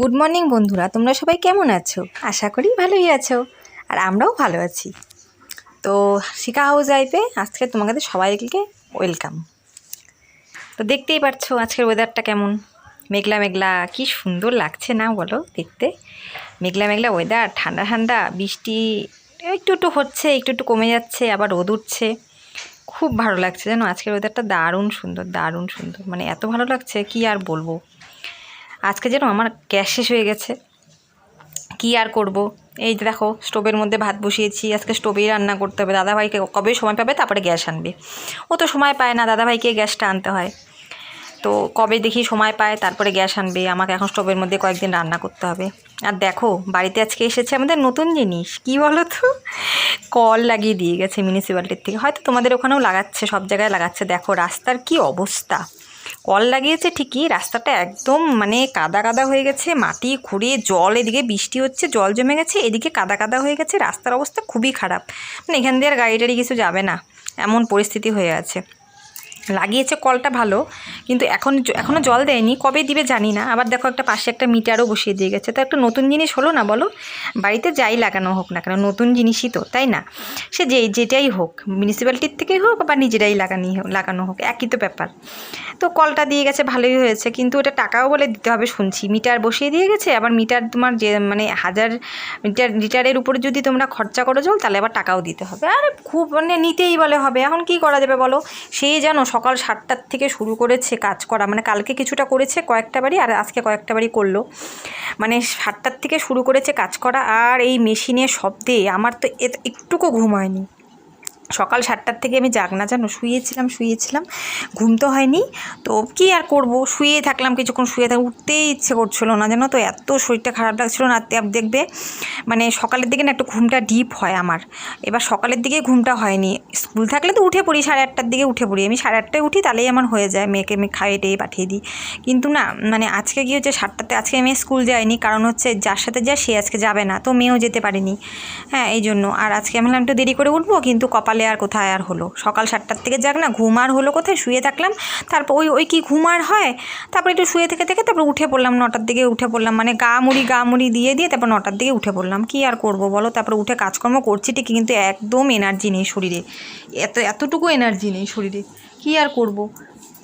Good morning বন্ধুরা। তোমরা সবাই কেমন আছো? আশা করি ভালোই আছো, আর আমরাও ভালো আছি। তো শিকা হাউস লাইফে আজকে তোমাদের সবাইকে ওয়েলকাম। তো দেখতেই পাচ্ছ আজকের ওয়েদারটা কেমন? মেঘলা মেঘলা, কি সুন্দর লাগছে না বলো দেখতে? মেঘলা মেঘলা ওয়েদার ঠান্ডা ঠান্ডা, বৃষ্টি, একটু একটু হচ্ছে, একটু একটু কমে যাচ্ছে, আবার রোদ উঠছে। খুব ভালো লাগছে জানো, আজকের ওয়েদারটা দারুণ সুন্দর দারুণ সুন্দর। মানে এত ভালো লাগছে, কি আর বলব? আজকে যেন আমার গ্যাস শেষ হয়ে গেছে। কি আর করব? এই যে দেখো, স্টোভের মধ্যে ভাত বসিয়েছি, আজকে স্টোভেই রান্না করতে হবে। দাদাভাইকে কবে সময় পাবে? তারপরে গ্যাস আনবে। ও তো সময় পায় না, দাদাভাইকে গ্যাসটা আনতে হয়। তো কবে দেখি সময় পায়, তারপরে গ্যাস আনবে। আমাকে এখন স্টোভের মধ্যে কয়েকদিন রান্না করতে হবে। আর দেখো, বাড়িতে আজকে এসেছে আমাদের নতুন জিনিস। কি বলো তো কল লাগিয়ে দিয়ে গেছে মিউনিসিপ্যালিটির থেকে। হয়তো তোমাদের ওখানেও লাগাচ্ছে, সব জায়গায় লাগাচ্ছে। দেখো, রাস্তার কি অবস্থা। কল লাগিয়েছে ঠিকই, রাস্তাটা একদম মানে কাদা কাদা হয়ে গেছে, মাটি খুঁড়ে জল, এদিকে বৃষ্টি হচ্ছে, জল জমে গেছে, এদিকে কাদা কাদা হয়ে গেছে, রাস্তার অবস্থা খুবই খারাপ। মানে এখান দিয়ে আর গাড়ি টাড়ি কিছু যাবে না, এমন পরিস্থিতি হয়ে আছে। লাগিয়েছে কলটা ভালো, কিন্তু এখন এখনও জল দেয়নি, কবে দিবে জানি না। আবার দেখো একটা পাশে একটা মিটারও বসিয়ে দিয়ে গেছে। তো একটা নতুন জিনিস হলো না বলো? বাড়িতে যাই লাগানো হোক না কেন, নতুন জিনিসই তো, তাই না? সে যে যেটাই হোক মিউনিসিপ্যালিটির থেকেই হোক বা নিজেরাই লাগানি লাগানো হোক, একই তো ব্যাপার। তো কলটা দিয়ে গেছে, ভালোই হয়েছে, কিন্তু ওটা টাকাও বলে দিতে হবে, শুনছি। মিটার বসিয়ে দিয়ে গেছে, আবার মিটার তোমার যে মানে হাজার মিটার, লিটারের উপরে যদি তোমরা খরচা করো জল, তাহলে আবার টাকাও দিতে হবে। আরে খুব মানে নিতেই বলে হবে, এখন কি করা যাবে বলো? সেই জানো সকাল সাতটার থেকে শুরু করেছে কাজ করা। মানে কালকে কিছুটা করেছে, কয়েকটা বাড়ি আর আজকে কয়েকটা বাড়ি করল। মানে সাতটার থেকে শুরু করেছে কাজ করা, আর এই মেশিনের শব্দে আমার তো একটুকু ঘুম হয়নি। সকাল সাতটার থেকে আমি যাক না জানো, শুয়েছিলাম শুয়েছিলাম, ঘুম তো হয়নি, তো কি আর করব? শুয়ে থাকলাম, কিছুক্ষণ শুয়ে থাক, উঠতেই ইচ্ছে করছিল না, জানো তো, এত শরীরটা খারাপ লাগছিল না আর দেখবে মানে সকালের দিকে না একটু ঘুমটা ডিপ হয় আমার, এবার সকালের দিকে ঘুমটা হয়নি, স্কুল থাকলে তো উঠে পড়ি, সাড়ে আটটার দিকে উঠে পড়ি, আমি সাড়ে আটটায় উঠি, তাহলেই আমার হয়ে যায়, মেয়েকে আমি খাইয়ে টেয়ে পাঠিয়ে দিই, কিন্তু না মানে আজকে কি হচ্ছে, সাতটাতে আজকে মেয়ে স্কুল যায়নি কারণ হচ্ছে যার সাথে যায় সে আজকে যাবে না, তো মেয়েও যেতে পারেনি হ্যাঁ এই জন্য আর আজকে আমি একটু দেরি করে উঠবো, কিন্তু কপালে আর কোথায় আর হলো? সকাল সাতটার থেকে যাক না, ঘুম আর হলো কোথায়? শুয়ে থাকলাম। তারপর ওই ওই কি ঘুম আর হয়? তারপর একটু শুয়ে থেকে থেকে তারপর উঠে পড়লাম, নটার দিকে উঠে পড়লাম। মানে গা মুড়ি গা মুড়ি দিয়ে দিয়ে তারপর নটার দিকে উঠে পড়লাম। কি আর করব বলো? তারপর উঠে কাজকর্ম করছি ঠিকই কিন্তু একদম এনার্জি নেই শরীরে। এত, এতটুকু এনার্জি নেই শরীরে। কি আর করব?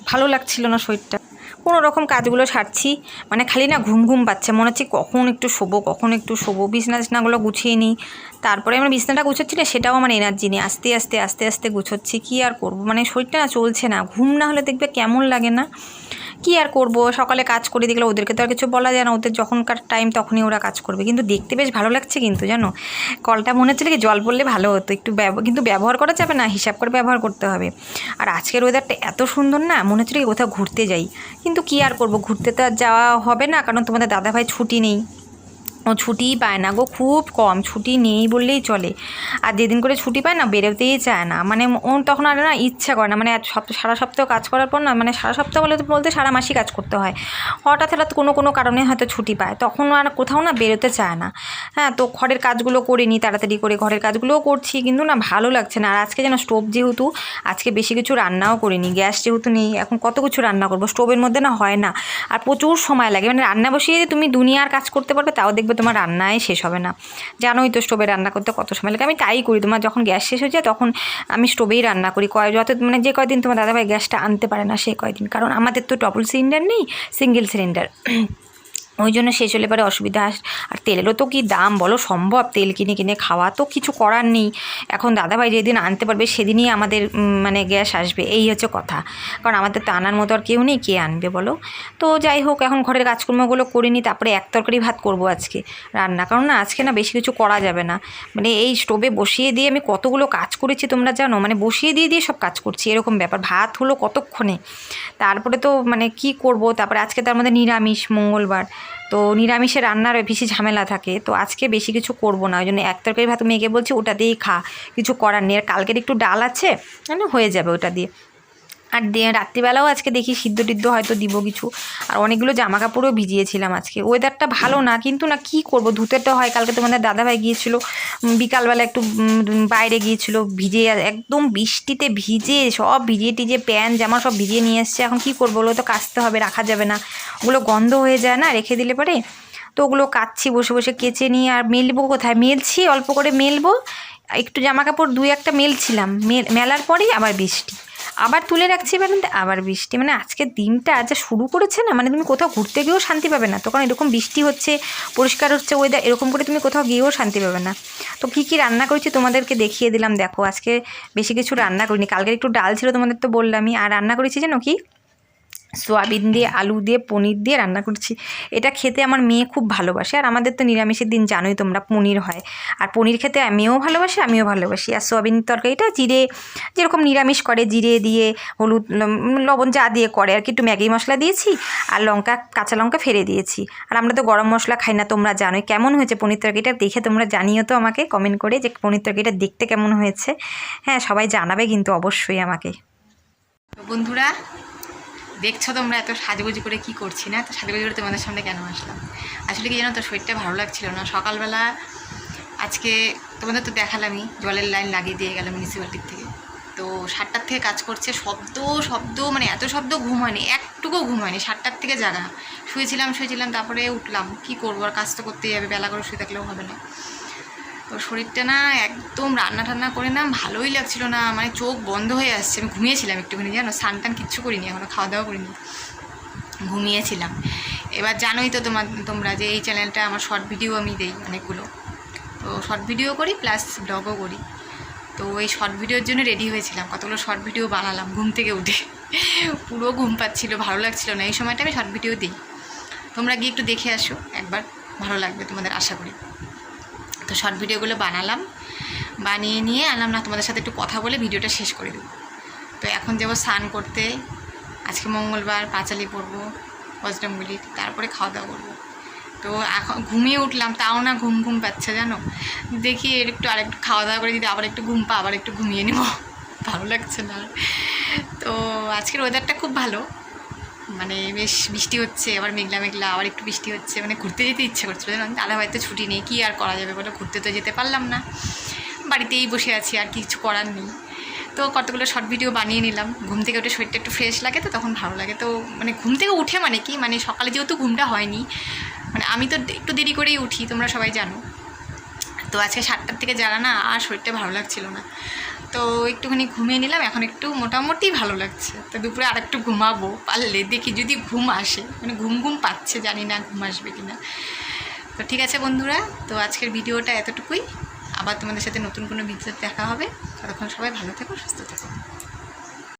ভালো লাগছিল না শরীরটা। কোনো রকম কাজগুলো সারছি। মানে খালি না ঘুম ঘুম পাচ্ছে। মনে হচ্ছে কখন একটু শোবো, কখন একটু শোবো। বিছনা টিছনাগুলো গুছিয়ে নিই। তারপরে আমার বিছনাটা গুছোচ্ছি না, সেটাও আমার এনার্জি নেই। আস্তে আস্তে আস্তে আস্তে গুছোচ্ছি। কী আর করব? মানে শরীরটা না চলছে না। ঘুম না হলে দেখবে কেমন লাগে না। কী আর করব? সকালে কাজ করে দেখলে ওদেরকে তো আর কিছু বলা যায় না। ওদের যখনকার টাইম তখনই ওরা কাজ করবে। কিন্তু দেখতে বেশ ভালো লাগছে কিন্তু, জানো? কলটা মনে হচ্ছিল কি জল পড়লে ভালো হতো। একটু কিন্তু ব্যবহার করা যাবে না, হিসাব করে ব্যবহার করতে হবে। আর আজকের ওয়েদারটা এত সুন্দর না, মনে হচ্ছিল কি কোথাও ঘুরতে যাই। কিন্তু কি আর করব? ঘুরতে তো আর যাওয়া হবে না, কারণ তোমাদের দাদাভাই ছুটি নেই। ও ছুটিই পায় না গো, খুব কম, ছুটি নেই বললেই চলে। আর যেদিন করে ছুটি পায় না, বেরোতেই চায় না। মানে ও তখন আর না ইচ্ছা করে না মানে সারা সপ্তাহ কাজ করার পর না মানে সারা সপ্তাহ বলে বলতে সারা মাসই কাজ করতে হয়। হঠাৎ হঠাৎ কোনো কোনো কারণে হয়তো ছুটি পায়। তখন আর কোথাও না বেরোতে চায় না। হ্যাঁ তো ঘরের কাজগুলো করে নিই তাড়াতাড়ি করে ঘরের কাজগুলোও করছি, কিন্তু না ভালো লাগছে না। আর আজকে যেন স্টোভ যেহেতু, আজকে বেশি কিছু রান্নাও করিনি, গ্যাস যেহেতু নেই, এখন কত কিছু রান্না করব? স্টোভের মধ্যে না হয় না। আর প্রচুর সময় লাগে। মানে রান্না বসিয়ে তুমি দুনিয়ার কাজ করতে পারবে, তাও দেখবে তোমার রান্নায় শেষ হবে না। জানোই তো স্টোভে রান্না করতে কত সময় লাগে। আমি তাই করি, তোমার যখন গ্যাস শেষ হয়ে যায় তখন আমি স্টোভেই রান্না করি। কয় যত মানে যে কয়দিন তোমার দাদাভাই গ্যাসটা আনতে পারে না সেই কয়দিন। কারণ আমাদের তো ডবল সিলিন্ডার নেই সিঙ্গেল সিলিন্ডার ওই জন্য শেষ হলে পরে অসুবিধা। আস- আর তেলেরও তো কি দাম বলো? সম্ভব তেল কিনে কিনে খাওয়া তো কিছু করার নেই। এখন দাদাভাই যেদিন আনতে পারবে সেদিনই আমাদের মানে গ্যাস আসবে। এই হচ্ছে কথা। কারণ আমাদের তো আনার মতো আর কেউ নেই, কে আনবে বলো? তো যাই হোক, এখন ঘরের কাজকর্মগুলো করে নিই। তারপরে এক তরকারি ভাত করব আজকে রান্না। কারণ না, আজকে না বেশি কিছু করা যাবে না। মানে এই স্টোভে বসিয়ে দিয়ে আমি কতগুলো কাজ করেছি তোমরা জানো? মানে বসিয়ে দিয়ে দিয়ে সব কাজ করছি। এরকম ব্যাপার। ভাত হলো কতক্ষণে? তারপরে তো মানে কি করব? তারপরে আজকে তার মধ্যে নিরামিষ, মঙ্গলবার। তো নিরামিষে রান্নার বেশি ঝামেলা থাকে। তো আজকে বেশি কিছু করব না, ওই জন্য এক তরকারি ভাত মেয়েকে বলছি ওটা দিয়েই খা। কিছু করার নেই, আর কালকের একটু ডাল আছে মানে হয়ে যাবে ওটা দিয়ে। আর রাত্রিবেলাও আজকে দেখি সিদ্ধ টিদ্ধ হয়তো দিব কিছু। আর অনেকগুলো জামা কাপড়ও ভিজিয়েছিলাম আজকে। ওয়েদারটা ভালো না, কিন্তু না কি করব? ধুতে তো হয়। কালকে তো তোমাদের দাদাভাই গিয়েছিল বিকালবেলা একটু বাইরে গিয়েছিল ভিজে একদম বৃষ্টিতে ভিজে সব ভিজিয়ে টিজে প্যান্ট, জামা সব ভিজিয়ে নিয়ে এসছে। এখন কি করব? ওগুলো তো, কাচতে হবে, রাখা যাবে না। ওগুলো গন্ধ হয়ে যায় না, রেখে দিলে পরে? তো ওগুলো কাচ্ছি, বসে বসে কেচে নিয়ে, আর মেলবো কোথায়? মেলছি, অল্প করে মেলবো। একটু জামা কাপড় দুই একটা মেলছিলাম। মেলার পরেই আবার বৃষ্টি। আবার তুলে রাখছি বেলাতে আবার বৃষ্টি। মানে আজকে দিনটা যা শুরু করেছে না মানে তুমি কোথাও ঘুরতে গিয়েও শান্তি পাবে না। তো কারণ এরকম বৃষ্টি হচ্ছে, পরিষ্কার হচ্ছে ওয়েদার এরকম করে তুমি কোথাও গিয়েও শান্তি পাবে না। তো কি কি রান্না করেছি তোমাদেরকে দেখিয়ে দিলাম। দেখো, আজকে বেশি কিছু রান্না করিনি। কালকে একটু ডাল ছিল তোমাদের তো বললামই। আর রান্না করেছি যেন কি? সোয়াবিন দিয়ে, আলু দিয়ে, পনির দিয়ে রান্না করছি। এটা খেতে আমার মেয়ে খুব ভালোবাসে আর আমাদের তো নিরামিষের দিন জানোই তোমরা পনির হয়। আর পনির খেতে মেয়েও ভালোবাসে, আমিও ভালোবাসি। আর সোয়াবিন তরকারিটা জিরে, যেরকম নিরামিষ করে, জিরে দিয়ে, হলুদ লবণ যা দিয়ে করে আর কি। একটু ম্যাগি মশলা দিয়েছি আর লঙ্কা, কাঁচা লঙ্কা ফেলে দিয়েছি। আর আমরা তো গরম মশলা খাই না, তোমরা জানোই কেমন হয়েছে পনির তরকারিটা। দেখে তোমরা জানিও তো আমাকে কমেন্ট করে যে পনির তরকারিটা দেখতে কেমন হয়েছে। হ্যাঁ সবাই জানাবে কিন্তু অবশ্যই আমাকে। বন্ধুরা দেখছ তোমরা এত সাজুগুজু করে কি করছি না? তো সাজুগুজু করে তোমাদের সামনে কেন আসলাম? আসলে কি জানো তো, শরীরটা ভালো লাগছিল না। সকালবেলা আজকে তোমাদের তো দেখালামই, জলের লাইন লাগিয়ে দিয়ে গেল মিউনিসিপ্যালিটির থেকে। তো সাতটার থেকে কাজ করছে, শব্দ শব্দ মানে এত শব্দ ঘুম হয়নি একটুকুও ঘুম হয়নি। সাতটার থেকে জাগা। শুয়েছিলাম শুয়েছিলাম, তারপরে উঠলাম। কি করব? আর কাজ তো করতেই হবে, বেলা করে শুয়ে থাকলেও হবে না। তো শরীরটা না একদম রান্না টান্না করে না, ভালোই লাগছিল না। মানে চোখ বন্ধ হয়ে আসছে। আমি ঘুমিয়েছিলাম একটুখানি, জানো? স্নান টান কিচ্ছু করিনি এখনও খাওয়া দাওয়া করিনি। ঘুমিয়েছিলাম। এবার জানোই তো তোমার তোমরা যে এই চ্যানেলটা আমার শর্ট ভিডিও আমি দিই অনেকগুলো। তো শর্ট ভিডিও করি প্লাস ব্লগও করি। তো এই শর্ট ভিডিওর জন্য রেডি হয়েছিলাম। কতগুলো শর্ট ভিডিও বানালাম ঘুম থেকে উঠে। পুরো ঘুম পাচ্ছিলো, ভালো লাগছিল না। এই সময়টা আমি শর্ট ভিডিও দিই। তোমরা গিয়ে একটু দেখে আসো, একবার ভালো লাগবে তোমাদের, আশা করি। তো শর্ট ভিডিওগুলো বানালাম। বানিয়ে নিয়ে আনলাম না, তোমাদের সাথে একটু কথা বলে ভিডিওটা শেষ করে দেবো। তো এখন যাব স্নান করতে। আজকে মঙ্গলবার, পাঁচালি পরবো বজরঙ্গলি তারপরে খাওয়া দাওয়া করব। তো এখন ঘুমিয়ে উঠলাম, তাও না ঘুম ঘুম পাচ্ছে জানো? দেখি এর একটু আরেকটু খাওয়া দাওয়া করে যদি আবার একটু ঘুম পা আবার একটু ঘুমিয়ে নেব। ভালো লাগছে না তো আজকের ওয়েদারটা খুব ভালো। মানে বেশ বৃষ্টি হচ্ছে, আবার মেঘলা মেঘলা, আবার একটু বৃষ্টি হচ্ছে মানে ঘুরতে যেতে ইচ্ছে করছিল জানো? দাদা বাড়িতে ছুটি নেই কী আর করা যাবে বলো? ঘুরতে তো যেতে পারলাম না। বাড়িতেই বসে আছি, আর কিছু করার নেই। তো কতগুলো শর্ট ভিডিও বানিয়ে নিলাম। ঘুম থেকে উঠে শরীরটা একটু ফ্রেশ লাগে তো, তখন ভালো লাগে। তো মানে ঘুম থেকে উঠে মানে কি? মানে সকালে যেহেতু ঘুমটা হয়নি মানে আমি তো একটু দেরি করেই উঠি, তোমরা সবাই জানো। তো আজকে সাতটার থেকে জানা না, আর শরীরটা ভালো লাগছিল না। তো একটুখানি ঘুমিয়ে নিলাম, এখন একটু মোটামুটি ভালো লাগছে। তো দুপুরে আর একটু ঘুমাবো পারলে, দেখি যদি ঘুম আসে। মানে ঘুম ঘুম পাচ্ছে, জানি না ঘুম আসবে কি না তো ঠিক আছে বন্ধুরা, তো আজকের ভিডিওটা এতটুকুই। আবার তোমাদের সাথে নতুন কোনো ভিডিও দেখা হবে। ততক্ষণ সবাই ভালো থেকো, সুস্থ থেকো।